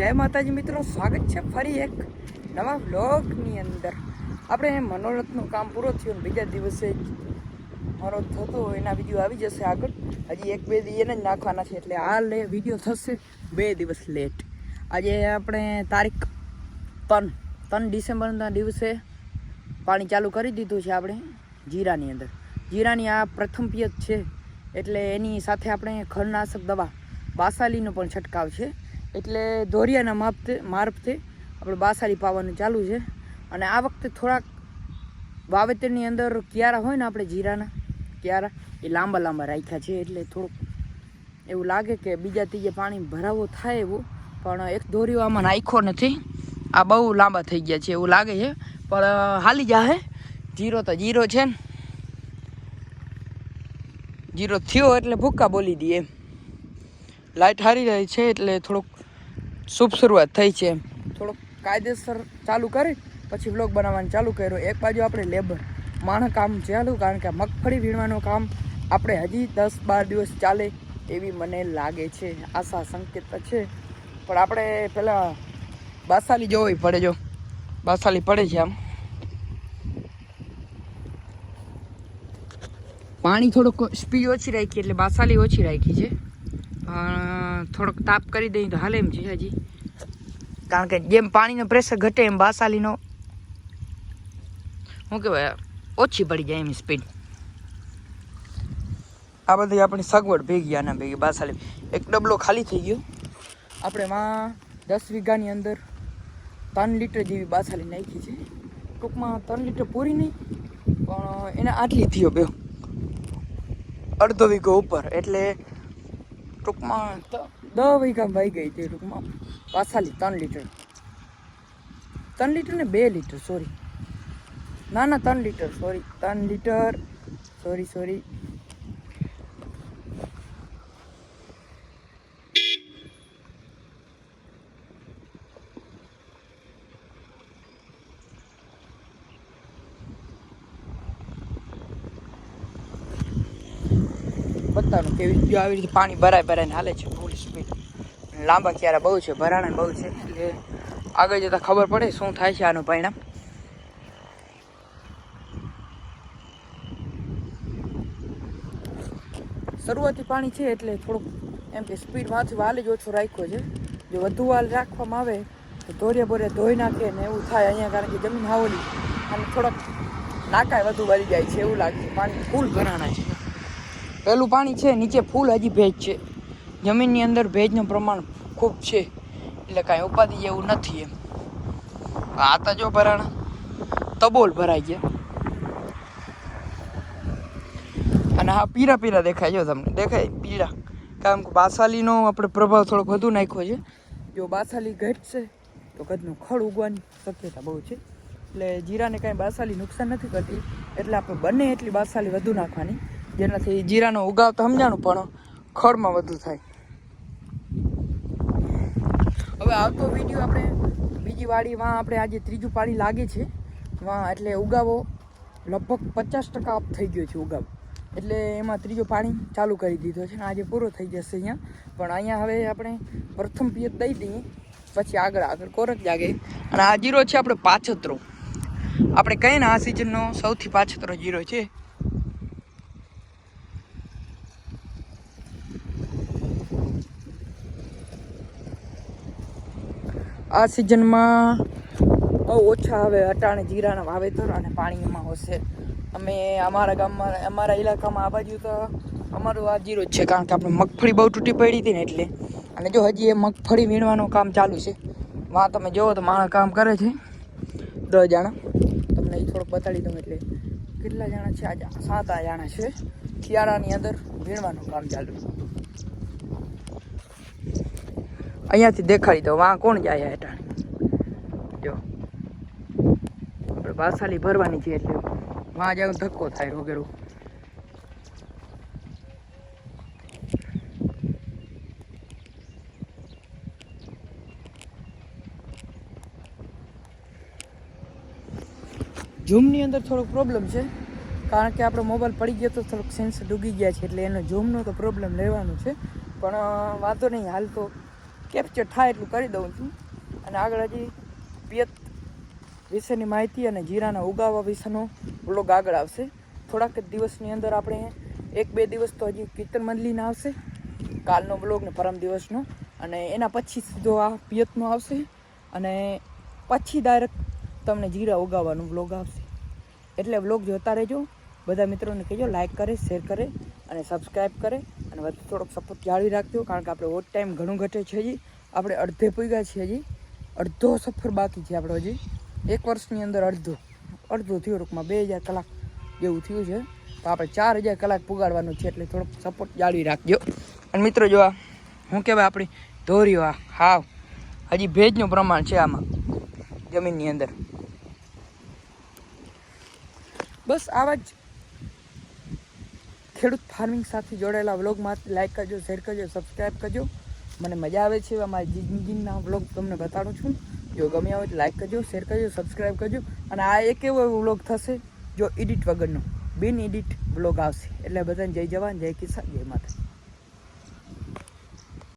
જય માતાજી મિત્રો, સ્વાગત છે ફરી એક નવા વ્લોગની અંદર. આપણે મનોરથનું કામ પૂરો થયું ને બીજા દિવસે મારો થતો એના વીડિયો આવી જશે આગળ. હજી એક, બે દી એને જ નાખવાના છે, એટલે આ લે વીડિયો થશે બે દિવસ લેટ આજે આપણે તારીખ ત્રણ ત્રણ ડિસેમ્બરના દિવસે પાણી ચાલુ કરી દીધું છે આપણે જીરાની અંદર. જીરાની આ પ્રથમ પિયત છે, એટલે એની સાથે આપણે ખરનાશક દવા બાસાલીનો પણ છંટકાવ છે. એટલે ધોરિયાના માપતે મારફતે આપણે બાસારી પાવાનું ચાલુ છે. અને આ વખતે થોડાક વાવેતરની અંદર ક્યારા હોય ને આપણે જીરાના, ક્યારા, એ લાંબા લાંબા રાખ્યા છે. એટલે થોડુંક એવું લાગે કે બીજા ત્રીજે પાણી ભરાવો થાય એવું, પણ એક દોરીઓ આમાં નાખ્યો નથી. આ બહુ લાંબા થઈ ગયા છે એવું લાગે છે. પણ હાલી જાહે. જીરો તો જીરો છે ને. જીરો થયો એટલે ભૂક્કા બોલી દઈએ. એમ લાઇટ હારી રહી છે એટલે થોડુંક શુભ શરૂઆત થઈ છે. થોડુંક કાયદેસર ચાલુ કરી, પછી વ્લોગ બનાવવાનું ચાલુ કર્યો. એક બાજુ આપણે લેબર માણસ કામ ચાલુ, કારણ કે મગફળી વીણવાનું કામ આપણે હજી દસ બાર દિવસ ચાલે એવી મને લાગે છે. આશા, સંકેત છે. પણ આપણે પહેલાં બાસાલી જોવી પડે જો. બાસાલી પડે છે આમ. પાણી થોડુંક સ્પીડ ઓછી રાખી, એટલે બાસાલી ઓછી રાખી છે. પણ થોડોક તાપ કરી દઈએ તો હાલે એમ છે હજી કારણ કે જેમ પાણીનો પ્રેશર ઘટે એમ બાસાલીનો શું કહેવાય ઓછી પડી જાય એમ સ્પીડ આ બધી આપણી સગવડ ભેગી આના ભેગી બાસાલી એક ડબલો ખાલી થઈ ગયો. આપણે માં દસ વીઘાની અંદર ત્રણ લીટર જેવી બાસાલી નાખી છે. ટૂંકમાં ત્રણ લીટર પૂરી નહીં પણ એને આટલી થયો બે અડધો વીઘો ઉપર એટલે ટૂંકમાં દસ વીઘા વહી ગઈ હતી ટૂંકમાં. પાછાલી ત્રણ લીટર. ત્રણ લીટર ને બે લીટર સોરી ના ના, ત્રણ લીટર સોરી ત્રણ લીટર સોરી સોરી બતાવું કેવી જો આવી રીતે પાણી ભરાય ભરાઈને હાલે છે ફૂલ સ્પીડ લાંબા ક્યારે બહુ છે ભરાણા બહુ છે, એટલે આગળ જતાં ખબર પડે શું થાય છે આનું પરિણામ. શરૂઆતી પાણી છે એટલે થોડુંક એમ કે સ્પીડમાંથી વાલ જ ઓછો રાખ્યો છે. જો વધુ વાલ રાખવામાં આવે, તો ધોરિયા બોરે ધોઈ નાખે ને એવું થાય અહીંયા કારણ કે જમીન હાવલી. અને થોડોક નાકાય વધુ વળી જાય છે એવું લાગે છે. પાણી ફૂલ ભરાણા છે. પહેલું પાણી છે, નીચે ફૂલ હજી ભેજ છે. જમીનની અંદર ભેજનું પ્રમાણ ખૂબ છે, એટલે કાંઈ ઉપાધિ જેવું નથી એમ. આ તો જો ભરાણા તબોલ ભરાઈ ગયા. અને હા પીરા પીરા દેખાય, જો તમને દેખાય પીરા કારણ કે બાસાલીનો આપણે પ્રભાવ થોડોક વધુ નાખ્યો છે. જો બાસાલી ઘટશે તો કદનું ખડ ઉગવાની શક્યતા બહુ છે. એટલે જીરાને કાંઈ બાસાલી નુકસાન નથી કરતી, એટલે આપણે બને એટલી બાસાલી વધુ નાખવાની. જેનાથી જીરાનો ઉગાવ તો સમજાણું, પણ ખડમાં વધુ થાય. હવે આવતો વીડિયો આપણે બીજી વાડીમાં આપણે આજે ત્રીજું પાણી લાગે છે. વાં એટલે ઉગાવો લગભગ પચાસ ટકા અપ થઈ ગયો છે ઉગાવ. એટલે એમાં ત્રીજો પાણી ચાલુ કરી દીધો છે. અને આજે પૂરો થઈ જશે અહીંયા. પણ અહીંયા હવે આપણે પ્રથમ પિયત દઈ દઈએ. પછી આગળ આગળ કોરક જાગે. અને આ જીરો છે આપણે પાછતરો. આપણે કહીએ ને આ સિઝનનો સૌથી પાછતરો જીરો છે. આ સિઝનમાં બહુ ઓછા આવે, અટાણે જીરાના વાવેતર અને પાણીમાં હશે. અમે અમારા ગામમાં, અમારા ઇલાકામાં આ બાજુ તો અમારું આ જીરો જ છે, કારણ કે આપણે મગફળી બહુ તૂટી પડી હતી ને એટલે. અને જો હજી એ મગફળી વીણવાનું કામ ચાલુ છે. વાં, તમે જુઓ તો માણસ કામ કરે છે. દસ જણા. તમને એ થોડુંક બતાડી દઉં એટલે. કેટલા જણા છે? આજે સાત આ જણા છે. શિયાળાની અંદર વીણવાનું કામ ચાલુ. છે અહીંયાથી દેખાડી દો વાં કોણ જાય હેઠળ જો. આપણે બાસાલી ભરવાની છે એટલે વાં જાવ ધક્કો થાય રોગેરો ઝૂમની અંદર થોડોક પ્રોબ્લેમ છે. કારણ કે આપણો મોબાઈલ પડી ગયો તો થોડોક સેન્સર ડૂબી ગયા છે એટલે એનો ઝૂમનો તો પ્રોબ્લેમ લેવાનો છે. પણ વાંધો નહીં. હાલ તો કેપ્ચર થાય એટલું કરી દઉં છું. અને આગળ હજી પિયત વિશેની માહિતી અને જીરાના ઉગાવવા વિશેનો બ્લોગ આગળ આવશે. થોડાક જ દિવસની અંદર આપણે એક બે દિવસ તો હજી કીર્તન મંડલીના આવશે. કાલનો બ્લોગ ને પરમ દિવસનો. અને એના પછી સીધો આ પિયતનો આવશે. અને પછી ડાયરેક્ટ તમને જીરા ઉગાવવાનો બ્લોગ આવશે. એટલે બ્લોગ જોતા રહેજો. બધા મિત્રોને કહેજો લાઈક કરે શેર કરે અને સબસ્ક્રાઈબ કરે. અને વધુ થોડોક સપોર્ટ જાળવી રાખજો, કારણ કે આપણે ઓટ ટાઈમ ઘણું ઘટે છે હજી. આપણે અડધે પૂગ્યા છીએ હજી. અડધો સફર બાકી છે આપણો હજી. એક વર્ષની અંદર અડધો. અડધો થયો રૂપમાં બે હજાર કલાક જેવું થયું છે. તો આપણે ચાર હજાર કલાક પુગાડવાનું છે એટલે થોડોક સપોર્ટ જાળવી રાખજો. અને મિત્રો જો આ, હું કહેવાય આપણી ધોરીઓ આ, હાવ. હજી ભેજનું પ્રમાણ છે આમાં, જમીનની અંદર. બસ આવા જ ખેડૂત ફાર્મિંગ સાથે જોડાયેલા વ્લોગમાં લાઈક કરજો શેર કરજો સબસ્ક્રાઈબ કરજો. મને મજા આવે છે એવા મારી જિંદગીના વ્લોગ તમને બતાડું છું. જો ગમ્યા હોય તો લાઈક કરજો શેર કરજો સબસ્ક્રાઈબ કરજો. અને આ એક એવો વ્લોગ થશે જો એડિટ વગરનો. બિન એડિટ વ્લોગ આવશે. એટલે બધાને જય જવાન, જય કિસાન, જય માતા